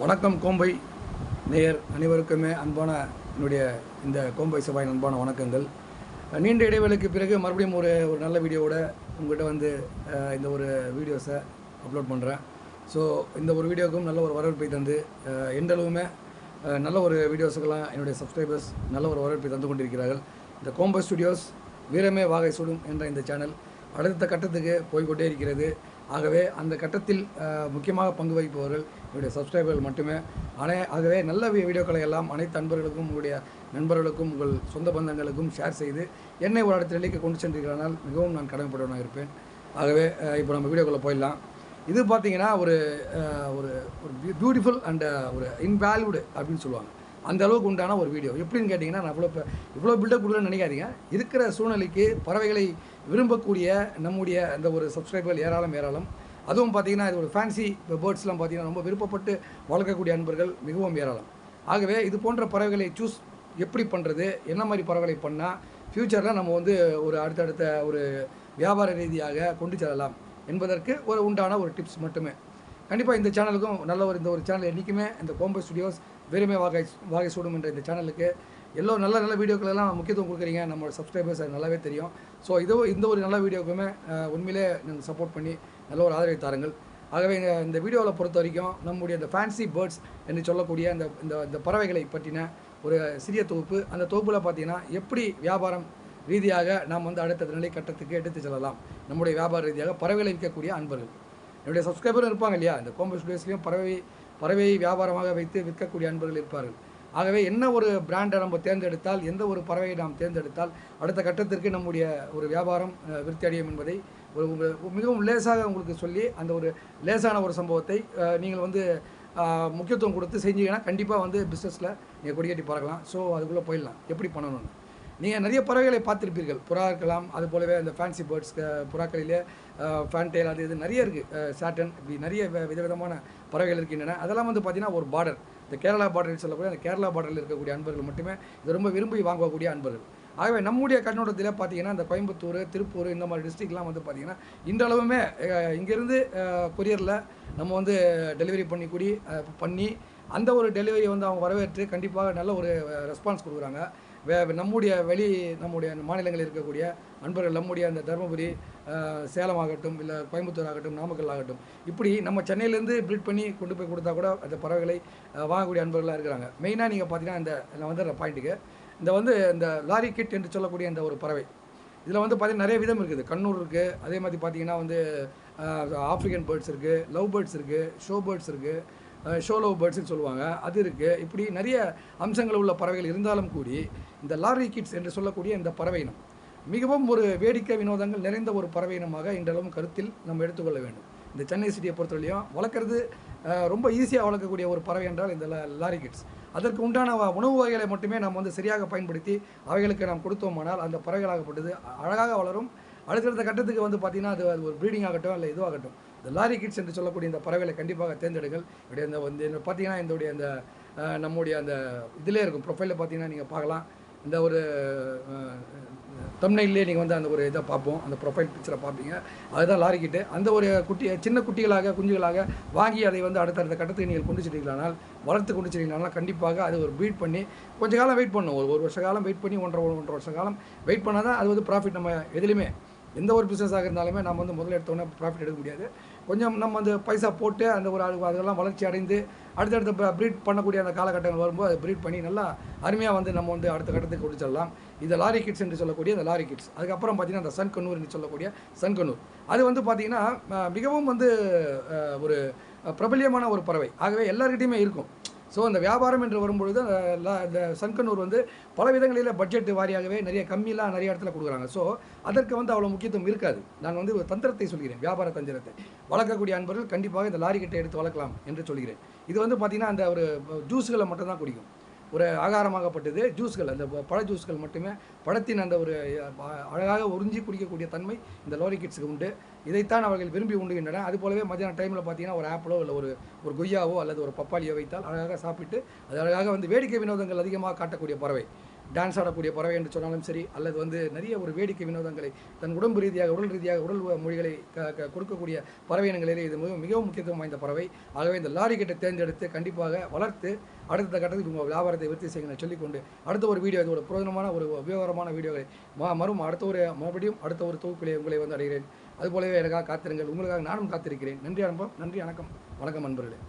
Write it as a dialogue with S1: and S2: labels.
S1: வணக்கம் கோம்பை நேயர் அனைவருக்குமே அன்பான என்னுடைய இந்த கோம்பை சபாயின் அன்பான வணக்கங்கள். நீண்ட இடைவேளைக்கு பிறகு மறுபடியும் ஒரு ஒரு நல்ல வீடியோவோட உங்கள்கிட்ட வந்து இந்த ஒரு வீடியோஸை அப்லோட் பண்ணுறேன் ஸோ இந்த ஒரு வீடியோவுக்கும் நல்ல ஒரு வரவேற்பை தந்து எந்தளவுமே நல்ல ஒரு வீடியோஸுக்கெல்லாம் என்னுடைய சப்ஸ்கிரைபர்ஸ் நல்ல ஒரு வரவேற்பை தந்து கொண்டிருக்கிறார்கள். இந்த கோம்பை ஸ்டுடியோஸ் வீரமே வாகை சுடும் என்ற இந்த சேனல் அடுத்த கட்டத்துக்கு போய்க்கொண்டே இருக்கிறது. ஆகவே அந்த கட்டத்தில் முக்கியமாக பங்கு வகிப்பவர்கள் என்னுடைய சப்ஸ்கிரைபர்கள் மட்டுமே. அனை ஆகவே நல்ல வீடியோக்களை எல்லாம் அனைத்து அன்பர்களுக்கும் உங்களுடைய நண்பர்களுக்கும் உங்கள் சொந்த பந்தங்களுக்கும் ஷேர் செய்து என்னை ஒரு இடத்துல நிலைக்கு கொண்டு சென்றீர்களானால் மிகவும் நான் கடமைப்பட்டவனாக இருப்பேன். ஆகவே இப்போ நம்ம வீடியோக்குள்ளே போயிடலாம். இது பார்த்தீங்கன்னா ஒரு ஒரு ஒரு பியூட்டிஃபுல் அண்ட் ஒரு இன்வேல்யூடு அப்படின்னு சொல்லுவாங்க. அந்த அளவுக்கு உண்டான ஒரு வீடியோ எப்படின்னு கேட்டிங்கன்னா நான் இவ்வளோ இப்போ இவ்வளோ பில்டப் கொடுக்குறேன்னு நினைக்காதீங்க. இருக்கிற சூழ்நிலைக்கு பறவைகளை விரும்பக்கூடிய நம்முடைய அந்த ஒரு சப்ஸ்கிரைபர்கள் ஏராளம் ஏராளம். அதுவும் பார்த்தீங்கன்னா இது ஒரு ஃபேன்சி பேர்ட்ஸ்லாம் பார்த்தீங்கன்னா ரொம்ப விருப்பப்பட்டு வளர்க்கக்கூடிய அன்பர்கள் மிகவும் ஏராளம். ஆகவே இது போன்ற பறவைகளை சூஸ் எப்படி பண்ணுறது என்ன மாதிரி பறவைகளை பண்ணால் ஃப்யூச்சரில் நம்ம வந்து ஒரு அடுத்தடுத்த ஒரு வியாபார ரீதியாக கொண்டு செல்லலாம் என்பதற்கு ஒரு உண்டான ஒரு டிப்ஸ் மட்டுமே. கண்டிப்பாக இந்த சேனலுக்கும் நல்ல ஒரு இந்த ஒரு சேனல் என்றைக்குமே இந்த கோம்பை ஸ்டுடியோஸ் வெறுமை வாகை வாகை சூடும் என்ற இந்த சேனலுக்கு எல்லோ நல்ல நல்ல வீடியோக்கள் எல்லாம் முக்கியத்துவம் கொடுக்குறீங்க. நம்மளோட சப்ஸ்கிரைபர்ஸ் அது நல்லாவே தெரியும். ஸோ இதோ இந்த ஒரு நல்ல வீடியோக்குமே உண்மையிலே நீங்கள் சப்போர்ட் பண்ணி நல்ல ஒரு ஆதரவை தாருங்கள். ஆகவே இந்த வீடியோவில் பொறுத்த வரைக்கும் நம்முடைய இந்த ஃபேன்சி பேர்ட்ஸ் என்று சொல்லக்கூடிய இந்த இந்த இந்த பறவைகளை பற்றின ஒரு சிறிய தொகுப்பு. அந்த தொகுப்பில் பார்த்தீங்கன்னா எப்படி வியாபாரம் ரீதியாக நாம் வந்து அடுத்த நிலை கட்டத்துக்கு எடுத்து செல்லலாம். நம்முடைய வியாபார ரீதியாக பறவைகளை விற்கக்கூடிய அன்பர்கள். என்னுடைய சப்ஸ்கிரைபரும் இருப்பாங்க இல்லையா? இந்த கோம்பை ஸ்டுடியோஸ்லேயும் பறவை பறவையை வியாபாரமாக வைத்து விற்கக்கூடிய அன்பர்கள் இருப்பார்கள். ஆகவே என்ன ஒரு பிராண்டை நம்ம தேர்ந்தெடுத்தால் எந்த ஒரு பறவையை நாம் தேர்ந்தெடுத்தால் அடுத்த கட்டத்திற்கு நம்முடைய ஒரு வியாபாரம் விருத்தி அடையும் என்பதை ஒரு மிகவும் லேசாக உங்களுக்கு சொல்லி அந்த ஒரு லேசான ஒரு சம்பவத்தை நீங்கள் வந்து முக்கியத்துவம் கொடுத்து செஞ்சீங்கன்னா கண்டிப்பாக வந்து பிஸ்னஸில் நீங்கள் கொடிக்கட்டி பார்க்கலாம் ஸோ அதுக்குள்ளே போயிடலாம். எப்படி பண்ணணும்னு? நீங்கள் நிறைய பறவைகளை பார்த்துருப்பீர்கள். புறா இருக்கலாம் அது போலவே அந்த ஃபேன்சி பேர்ட்ஸ் புறாக்களிலே ஃபேன்டெயில் அது இது நிறைய இருக்குது சாட்டன் இப்படி நிறைய வி- விதவிதமான பறவைகள் இருக்கின்றன அதெல்லாம் வந்து பார்த்திங்கன்னா ஒரு பார்டர் இந்த கேரளா பார்டர் சொல்லக்கூடிய அந்த கேரளா பார்டரில் இருக்கக்கூடிய அன்பர்கள் மட்டுமே இது ரொம்ப விரும்பி வாங்கக்கூடிய அன்பர்கள். ஆகவே நம்முடைய கண்ணோட்டத்தில் பார்த்தீங்கன்னா இந்த கோயம்புத்தூர் திருப்பூர் இந்த மாதிரி டிஸ்ட்ரிக்ட்லாம் வந்து பார்த்திங்கன்னா இன்றளவுமே இங்கேருந்து கொரியரில் நம்ம வந்து டெலிவரி பண்ணி கூடி பண்ணி அந்த ஒரு டெலிவரியை வந்து அவங்க வரவேற்று கண்டிப்பாக நல்ல ஒரு ரெஸ்பான்ஸ் கொடுக்குறாங்க. வே நம்முடைய வெளி நம்முடைய மாநிலங்களில் இருக்கக்கூடிய அன்பர்கள் நம்முடைய அந்த தருமபுரி சேலம் ஆகட்டும் இல்லை கோயம்புத்தூர் ஆகட்டும் நாமக்கல் ஆகட்டும் இப்படி நம்ம சென்னையிலேருந்து பிரிட் பண்ணி கொண்டு போய் கொடுத்தா கூட அந்த பறவைகளை வாங்கக்கூடிய அன்பர்களாக இருக்கிறாங்க. மெயினாக நீங்கள் பார்த்தீங்கன்னா இந்த நான் வந்து பாயிண்ட்டுக்கு இந்த வந்து இந்த லாரி கிட் என்று சொல்லக்கூடிய இந்த ஒரு பறவை. இதில் வந்து பார்த்தீங்கன்னா நிறைய விதம் இருக்குது. கண்ணூர் இருக்குது அதே மாதிரி பார்த்தீங்கன்னா வந்து ஆஃப்ரிக்கன் பேர்ட்ஸ் இருக்குது லவ் பேர்ட்ஸ் இருக்குது ஷோ பேர்ட்ஸ் இருக்குது ஷோலோ பேர்ட்ஸ்னு சொல்லுவாங்க. அது இருக்குது இப்படி நிறைய அம்சங்கள் உள்ள பறவைகள் இருந்தாலும் கூடி இந்த லாரி கிட்ஸ் என்று சொல்லக்கூடிய இந்த பறவை இனம் மிகவும் ஒரு வேடிக்கை வினோதங்கள் நிறைந்த ஒரு பறவை இனமாக இன்றளவும் கருத்தில் நம்ம எடுத்துக்கொள்ள வேண்டும். இந்த சென்னை சிட்டியை பொறுத்தவரையும் வளர்க்குறது ரொம்ப ஈஸியாக வளர்க்கக்கூடிய ஒரு பறவை என்றால் இந்த லாரி கிட்ஸ் அதற்கு உண்டான உணவு வகைகளை மட்டுமே நாம் வந்து சரியாக பயன்படுத்தி அவைகளுக்கு நாம் கொடுத்தோமானால் அந்த பறவைகளாகப்பட்டது அழகாக வளரும். அடுத்தடுத்த கட்டத்துக்கு வந்து பார்த்திங்கன்னா அது ஒரு ப்ரீடிங் ஆகட்டும் இல்லை இதுவாகட்டும். இந்த லாரி கிட்ஸ் என்று சொல்லக்கூடிய இந்த பறவைகளை கண்டிப்பாக தேர்ந்தெடுங்கள். இப்படி இந்த வந்து பார்த்தீங்கன்னா இதோடைய அந்த நம்முடைய அந்த இதிலே இருக்கும் ப்ரொஃபைலில் பார்த்தீங்கன்னா நீங்கள் பார்க்கலாம். இந்த ஒரு தம்னையிலே நீங்கள் வந்து அந்த ஒரு இதை பார்ப்போம். அந்த ப்ரொஃபைல் பிக்சரை பார்ப்பீங்க. அதுதான் லாரி கிட்டு அந்த ஒரு குட்டி சின்ன குட்டிகளாக குஞ்சுகளாக வாங்கி அதை வந்து அடுத்தடுத்த கட்டத்துக்கு நீங்கள் கொண்டு சென்றீங்களானால் வளர்த்து கொண்டு சென்றீங்களானால் கண்டிப்பாக அது ஒரு ப்ரீட் பண்ணி கொஞ்ச காலம் வெயிட் பண்ணணும் ஒரு ஒரு வருஷ காலம் வெயிட் பண்ணி ஒன்றரை ஒன்றரை வருஷ காலம் வெயிட் பண்ணால் தான் அது வந்து ப்ராஃபிட் நம்ம எதுலேயுமே எந்த ஒரு பிஸ்னஸாக இருந்தாலுமே நம்ம வந்து முதல்ல எடுத்தோன்னே ப்ராஃபிட் எடுக்க முடியாது. கொஞ்சம் நம்ம அந்த பைசா போட்டு அந்த ஒரு அதெல்லாம் வளர்ச்சி அடைந்து அடுத்தடுத்த ப்ரீட் பண்ணக்கூடிய அந்த காலகட்டங்கள் வரும்போது அதை ப்ரீட் பண்ணி நல்லா அருமையாக வந்து நம்ம வந்து அடுத்த கட்டத்துக்கு கொண்டு செல்லலாம். இது லாரி கிட்ஸ் என்று சொல்லக்கூடிய அந்த லாரி கிட்ஸ். அதுக்கப்புறம் பார்த்தீங்கன்னா அந்த சன்கண்ணூர் என்று சொல்லக்கூடிய சன்கண்ணூர் அது வந்து பார்த்திங்கன்னா மிகவும் வந்து ஒரு பிரபல்யமான ஒரு பறவை. ஆகவே எல்லாருக்கிட்டையுமே இருக்கும். ஸோ அந்த வியாபாரம் என்று வரும்பொழுது அந்த லா- இந்த சங்கனூர் வந்து பல விதங்களில் பட்ஜெட் வாரியாகவே நிறைய கம்மியெல்லாம் நிறைய இடத்துல கொடுக்குறாங்க. ஸோ அதற்கு வந்து அவ்வளோ முக்கியத்துவம் இருக்காது. நான் வந்து ஒரு தந்திரத்தை சொல்கிறேன் வியாபார தந்திரத்தை. வளர்க்கக்கூடிய அன்பர்கள் கண்டிப்பாக இந்த லாரி கிட்ட எடுத்து வளர்க்கலாம் என்று சொல்கிறேன். இது வந்து பார்த்திங்கன்னா அந்த ஒரு ஜூஸுகளை மட்டும்தான் குடிக்கும். ஒரு ஆகாரமாகப்பட்டது. ஜூஸ்கள் அந்த பழ ஜூஸ்கள் மட்டுமே. பழத்தின் அந்த ஒரு அழகாக உறிஞ்சி குடிக்கக்கூடிய தன்மை இந்த லோரி கிட்ஸுக்கு உண்டு. இதைத்தான் அவர்கள் விரும்பி உண்டுகின்றன அது போலவே மத்தியான டைமில் பார்த்தீங்கன்னா ஒரு ஆப்பிளோ இல்லை ஒரு ஒரு கொய்யாவோ அல்லது ஒரு பப்பாளியோ வைத்தால் அழகாக சாப்பிட்டு அது அழகாக வந்து வேடிக்கை வினோதங்கள் அதிகமாக காட்டக்கூடிய பறவை. டான்ஸ் ஆடக்கூடிய பறவை என்று சொன்னாலும் சரி அல்லது வந்து நிறைய ஒரு வேடிக்கை வினோதங்களை தன் உடம்பு ரீதியாக உடல் ரீதியாக உடல் மொழிகளை க கொடுக்கக்கூடிய பறவை இனங்களிலே இது மிகவும் மிகவும் முக்கியத்துவம் வாய்ந்த பறவை. ஆகவே இந்த லாரி கிட்ட தேர்ந்தெடுத்து கண்டிப்பாக வளர்த்து அடுத்த கட்டத்துக்கு உங்கள் வியாபாரத்தை விருத்தி செய்யுங்க சொல்லிக்கொண்டு அடுத்த ஒரு வீடியோ இது ஒரு பிரயோஜனமான ஒரு உபயோகரமான வீடியோவை மா மறும் அடுத்த ஒரு மறுபடியும் அடுத்த ஒரு தொகுப்பிலே உங்களை வந்து அடைகிறேன். அதுபோலவே எனக்காக காத்திருங்கள். உங்களுக்காக நானும் காத்திருக்கிறேன். நன்றி அனுபவம் நன்றி வணக்கம். வணக்கம் நண்பர்களே